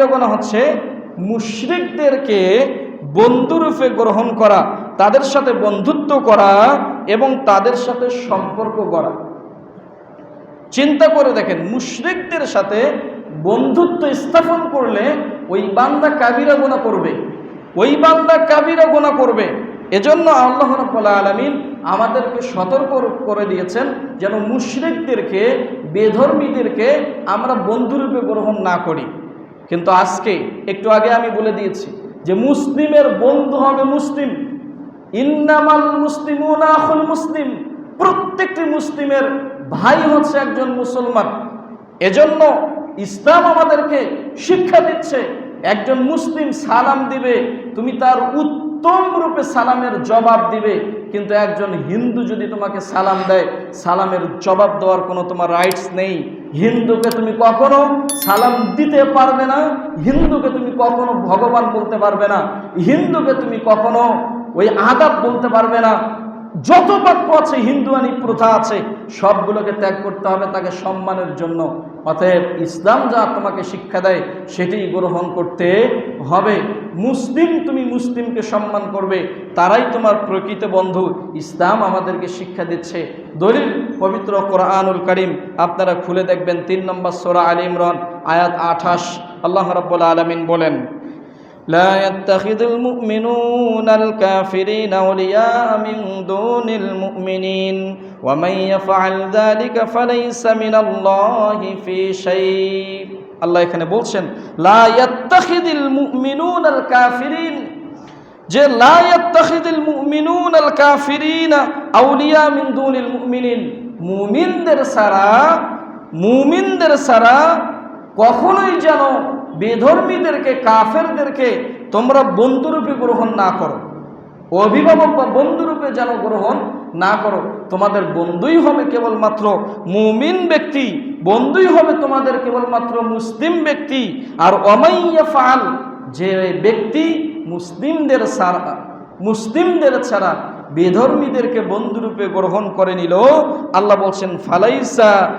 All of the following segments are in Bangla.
কাবিরা গোনা হচ্ছে মুশরিকদেরকে বন্ধুরূপে গ্রহণ করা, তাদের সাথে বন্ধুত্ব করা এবং তাদের সাথে সম্পর্ক করা চিন্তা করে দেখেন, মুশরিকদের সাথে বন্ধুত্ব স্থাপন করলে ওই বান্দা কাবিরা গোনা করবে। ওই বান্দা কাবিরা গোনা করবে। এজন্য আল্লাহ রব্বুল্লাহ আলমিন আমাদেরকে সতর্ক করে দিয়েছেন যেন মুশরিকদেরকে, বেধর্মীদেরকে আমরা বন্ধুরূপে গ্রহণ না করি। কিন্তু আজকে একটু আগে আমি বলে দিয়েছি যে মুসলিমের বন্ধু হবে মুসলিম। ইন্নামাল মুসলিম আখুল মুসলিম। প্রত্যেকটি মুসলিমের ভাই হচ্ছে একজন মুসলমান। এজন্য ইসলাম আমাদেরকে শিক্ষা দিচ্ছে, একজন মুসলিম সালাম দিবে, তুমি তার উত্তম রূপে সালামের জবাব দিবে, কিন্তু একজন হিন্দু যদি তোমাকে সালাম দেয়, সালামের জবাব দেওয়ার কোনো তোমার রাইটস নেই। হিন্দুকে তুমি কখনো সালাম দিতে পারবে না, হিন্দুকে তুমি কখনো ভগবান বলতে পারবে না, হিন্দুকে তুমি কখনো ওই আদাব বলতে পারবে না। যত বাক্য আছে হিন্দুয়ানি প্রথা আছে, সবগুলোকে ত্যাগ করতে হবে তাকে সম্মানের জন্য। অতএব ইসলাম যা তোমাকে শিক্ষা দেয়, সেটি গ্রহণ করতে হবে। মুসলিম, তুমি মুসলিমকে সম্মান করবে, তারাই তোমার প্রকৃত বন্ধু। ইসলাম আমাদেরকে শিক্ষা দিচ্ছে। দলিল পবিত্র কোরআনুল করিম, আপনারা খুলে দেখবেন, তিন নম্বর সোরা আলী ইমরান, আয়াত আঠাশ। আল্লাহ রব্বুল আলমিন বলেন لا يتخذ المؤمنون الكافرين أولياء من دون المؤمنين ومن يفعل ذلك فليس من الله في شيء আল্লাহ এখানে বলছেন লা ইয়াত্তাখিদিল মুমিনুনাল কাফিরিন যে লা ইয়াত্তাখিদিল মুমিনুনাল কাফিরিন আউলিয়া মিন দুনিল মুমিনিন মুমিনদের ছাড়া মুমিনদের ছাড়া কখনোই যেন বেধর্মীদেরকে, কাফেরদেরকে তোমরা বন্ধুরূপে গ্রহণ না করো। অভিভাবক বা বন্ধুরূপে যেন গ্রহণ না করো। তোমাদের বন্ধুই হবে কেবলমাত্র মুমিন ব্যক্তি, বন্ধুই হবে তোমাদের কেবলমাত্র মুসলিম ব্যক্তি। আর অমাইয়া ফাল, যে ব্যক্তি মুসলিমদের সারা, মুসলিমদের ছাড়া বেধর্মীদেরকে বন্ধুরূপে গ্রহণ করে নিল, আল্লাহ বলছেন, ফালাইসা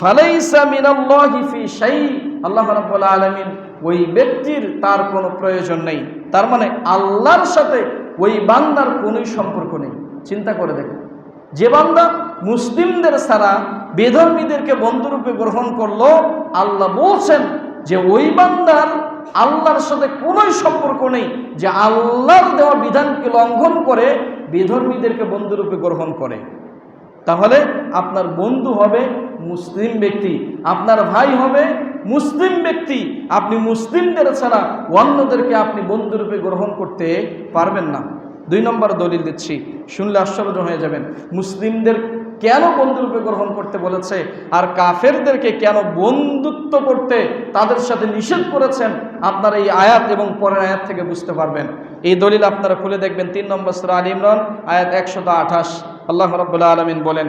ফালাইসা মিনাল্লাহি ফি শাই আল্লাহ রাব্বুল আলামিন ওই ব্যক্তির তার কোনো প্রয়োজন নেই। তার মানে আল্লাহর সাথে ওই বান্দার কোনোই সম্পর্ক নেই। চিন্তা করে দেখুন যে বান্দা মুসলিমদের ছাড়া বেধর্মীদেরকে বন্ধুরূপে গ্রহণ করল, আল্লাহ বলছেন যে ওই বান্দার আল্লাহর সাথে কোনোই সম্পর্ক নেই, যে আল্লাহর দেওয়া বিধানকে লঙ্ঘন করে বেধর্মীদেরকে বন্ধুরূপে গ্রহণ করে। তাহলে আপনার বন্ধু হবে মুসলিম ব্যক্তি আপনার ভাই হবে মুসলিম ব্যক্তি। আপনি মুসলিমদের ছাড়া অন্যদেরকে আপনি বন্ধুরূপে গ্রহণ করতে পারবেন না। দুই নম্বর দলিল দিচ্ছি, শুনলে আশ্চর্য হয়ে যাবেন। মুসলিমদের কেন বন্ধুরূপে গ্রহণ করতে বলেছে? আর কাফেরদেরকে কেন বন্ধুত্ব করতে তাদের সাথে নিষেধ করেছেন? আপনারা এই আয়াত এবং পরের আয়াত থেকে বুঝতে পারবেন। এই দলিল আপনারা খুলে দেখবেন। তিন নম্বর সুরা আল ইমরান, আয়াত একশত আঠাশ। আল্লাহ রব্বুল্লাহ আলমিন বলেন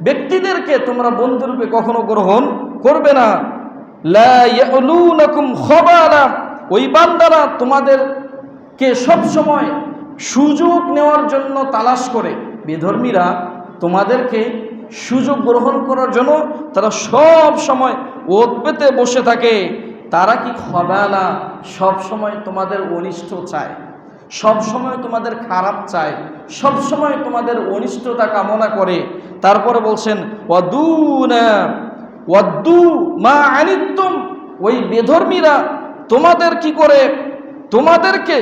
ব্যক্তিদেরকে তোমরা বন্ধুরূপে কখনো গ্রহণ করবে না। ওই বান্দারা তোমাদেরকে সব সময় সুযোগ নেওয়ার জন্য তালাশ করে। বেধর্মীরা তোমাদেরকে সুযোগ গ্রহণ করার জন্য তারা সব সময় ওত পেতে বসে থাকে। তারা কি খবালা? সব সময় তোমাদের অনিষ্ট চায়। সব সময় তোমাদের খারাপ চায়। সব সময় তোমাদের অনিষ্টতা কামনা করে। তারপরে বলছেন, ওয়াদুনা ওয়াদ্দু মা আনিত্তুম। ওই বেধর্মীরা তোমাদের কি করে? তোমাদেরকে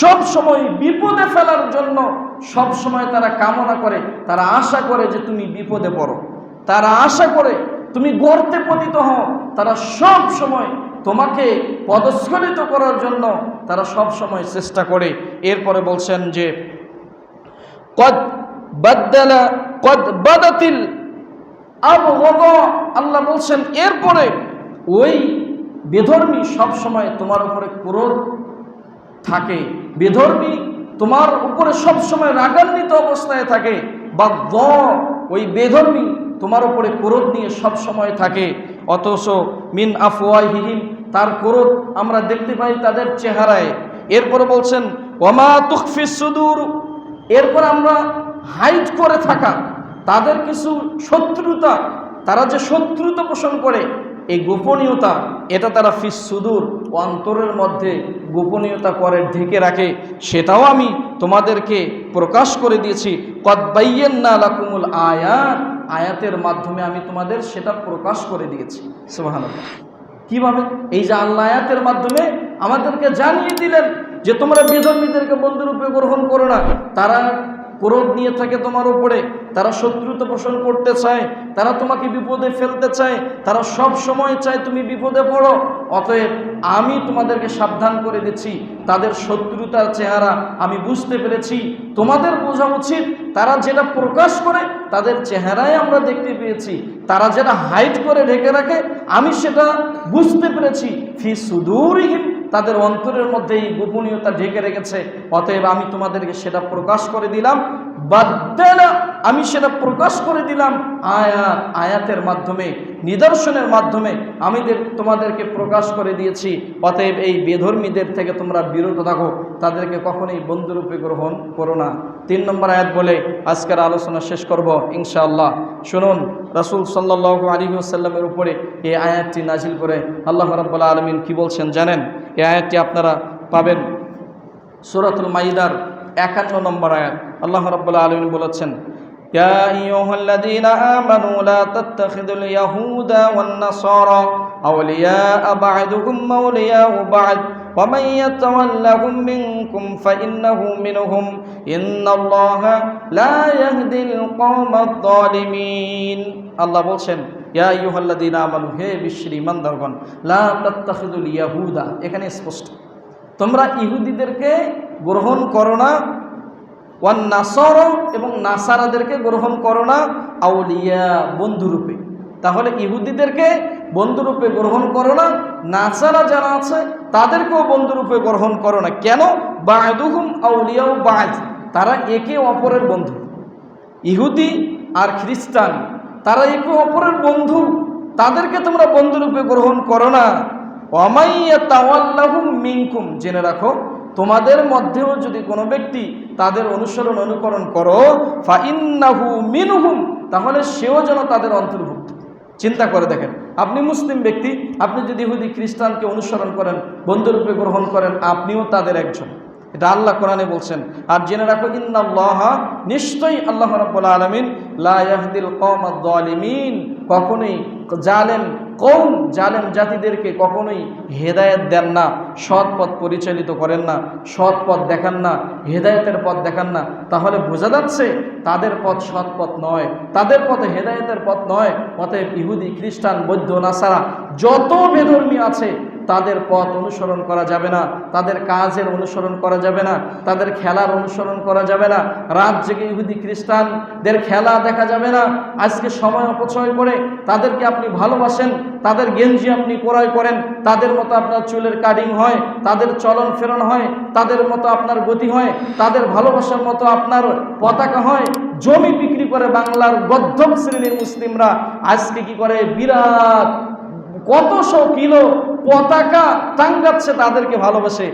সব সময় বিপদে ফেলার জন্য সব সময় তারা কামনা করে, তারা আশা করে যে তুমি বিপদে পড়ো। তারা আশা করে তুমি গর্তে পতিত হও। তারা সব সময় তোমাকে পদস্খলিত করার জন্য তারা সব সময় চেষ্টা করে। এরপরে বলছেন যে, কদ বাদ্দালা কদ বাদাতিল আবগদ আল্লাহ বলছেন, এরপরে ওই বেধর্মী সব সময় তোমার উপরে ক্রোধ থাকে। বেধর্মী তোমার উপরে সবসময় রাগান্বিত অবস্থায় থাকে। বা দ ওই বেধর্মী তোমার উপরে ক্রোধ নিয়ে সব সময় থাকে। অথচ মিন আফওয়াহিহিম, তার ক্রোধ আমরা দেখতে পাই তাদের চেহারায়। এরপরে বলছেন ওমা তুকফিস সুদূর। এরপর আমরা হাইট করে থাকা, তাদের কিছু শত্রুতা, তারা যে শত্রুতা পোষণ করে, এই গোপনীয়তা, এটা তারা ফিস সুদূর অন্তরের মধ্যে গোপনীয়তা করে ঢেকে রাখে, সেটাও আমি তোমাদেরকে প্রকাশ করে দিয়েছি। কদবাইয়েন্না লাকুমুল আয়াত, আয়াতের মাধ্যমে আমি তোমাদের সেটা প্রকাশ করে দিয়েছি। সুবহানাল্লাহ। কীভাবে? এই যে আল্লাহ আয়াতের মাধ্যমে আমাদেরকে জানিয়ে দিলেন যে তোমরা বেধর্মীদেরকে বন্ধুরূপে গ্রহণ করো না, তারা ক্রোধ নিয়ে থাকে তোমার উপরে, তারা শত্রুতা পোষণ করতে চায়, তারা তোমাকে বিপদে ফেলতে চায়, তারা সব সময় চায় তুমি বিপদে পড়ো। অতএব আমি তোমাদেরকে সাবধান করে দিচ্ছি, তাদের শত্রুতার চেহারা আমি বুঝতে পেরেছি, তোমাদের বোঝা উচিত, তারা যেটা প্রকাশ করে, তাদের চেহারায় আমরা দেখতে পেয়েছি, তারা যেটা হাইট করে ঢেকে রাখে, আমি সেটা বুঝতে পেরেছি। ফি সুদূরহীন তাদের অন্তরের মধ্যে এই গোপনীয়তা ঢেকে রেখেছে। অতএব আমি তোমাদেরকে সেটা প্রকাশ করে দিলাম। আমি সেটা প্রকাশ করে দিলাম আয়াত, আয়াতের মাধ্যমে, নিদর্শনের মাধ্যমে আমি দের- তোমাদেরকে প্রকাশ করে দিয়েছি। অতএব এই বেধর্মীদের থেকে তোমরা বিরত থাকো, তাদেরকে কখনোই বন্ধুরূপে গ্রহণ করো না। তিন নম্বর আয়াত বলে, আজকের আলোচনা শেষ করব, ইনশাআল্লাহ। শুনুন, রাসূল সাল্লাহ আলী সাল্লামের উপরে এই আয়াতটি নাজিল করে আল্লাহ রাব্বুল্লাহ আলমিন কি বলছেন জানেন? এই আয়াতটি আপনারা পাবেন সূরাতুল মাইদার একান্ন নম্বর আয়াত আল্লাহ রাব্বুল আলামিন বলেছেন يا أيها الذين آمنوا لا تتخذوا اليهود والنصارى أولياء بعضهم أولياء بعض ومن يتولهم منكم فإنه منهم إن الله لا يهدي القوم الظالمين الله বলছেন ইয়া আইয়ুহাল্লাযীনা আমানু হে বিশ্বের ঈমানদারগণ লা তাত্তাখিযুল ইয়াহুদা এখানে স্পষ্ট তোমরা ইহুদিদেরকে গ্রহণ করো না, ওয়ান নাসর এবং নাসারাদেরকে গ্রহণ করো না, আউলিয়া বন্ধুরূপে। তাহলে ইহুদিদেরকে বন্ধুরূপে গ্রহণ করো না, নাসারা যারা আছে, তাদেরকেও বন্ধুরূপে গ্রহণ করো না। কেন? বায়দুহুম আউলিয়াও বাজ তারা একে অপরের বন্ধু। ইহুদি আর খ্রিস্টান, তারা একে অপরের বন্ধু। তাদেরকে তোমরা বন্ধুরূপে গ্রহণ করো না। মিনকুম। জেনে রাখো, তোমাদের মধ্যেও যদি কোনো ব্যক্তি তাদের অনুসরণ অনুকরণ করো, ফাইন্নাহু মিনহুম, তাহলে সেও যেন তাদের অন্তর্ভুক্ত। চিন্তা করে দেখেন, আপনি মুসলিম ব্যক্তি, আপনি যদি হুদি খ্রিস্টানকে অনুসরণ করেন, বন্ধুরূপে গ্রহণ করেন, আপনিও তাদের একজন। এটা আল্লাহ কোরআনে বলছেন। আর জেনে রাখো, ইন্নাল্লাহ, নিশ্চয়ই আল্লাহ রাব্বুল আলামিন লা ইয়াহদিল কওমাদ জালিমিন কখনোই জালেম কৌম জালেম জাতিদেরকে কখনোই হেদায়েত দেন না, সৎ পথ পরিচালিত করেন না, সৎ পথ দেখান না, হেদায়েতের পথ দেখান না। তাহলে বোঝা যাচ্ছে তাদের পথ সৎ পথ নয়, তাদের পথে হেদায়েতের পথ নয়, অতএব ইহুদি, খ্রিস্টান, বৌদ্ধ, নাসারা, যত বেধর্মী আছে তাদের পথ অনুসরণ করা যাবে না, তাদের কাজের অনুসরণ করা যাবে না, তাদের খেলার অনুসরণ করা যাবে না। রাত জেগে ইহুদি খ্রিস্টানদের খেলা দেখা যাবে না। আজকে সময় অপচয় করে তাদেরকে আপনি ভালোবাসেন, তাদের গেঞ্জি আপনি ক্রয় করেন তাদের মতো আপনার চুলের কাটিং হয়, তাদের চলন ফেরন হয়, তাদের মতো আপনার গতি হয়, তাদের ভালোবাসার মতো আপনার পতাকা হয়। জমি বিক্রি করে বাংলার গদ্ধম শ্রেণির মুসলিমরা আজকে কি করে? বিরাট, কত শো কিলো পতাকা টাঙ্গাচ্ছে তাদেরকে ভালোবাসে।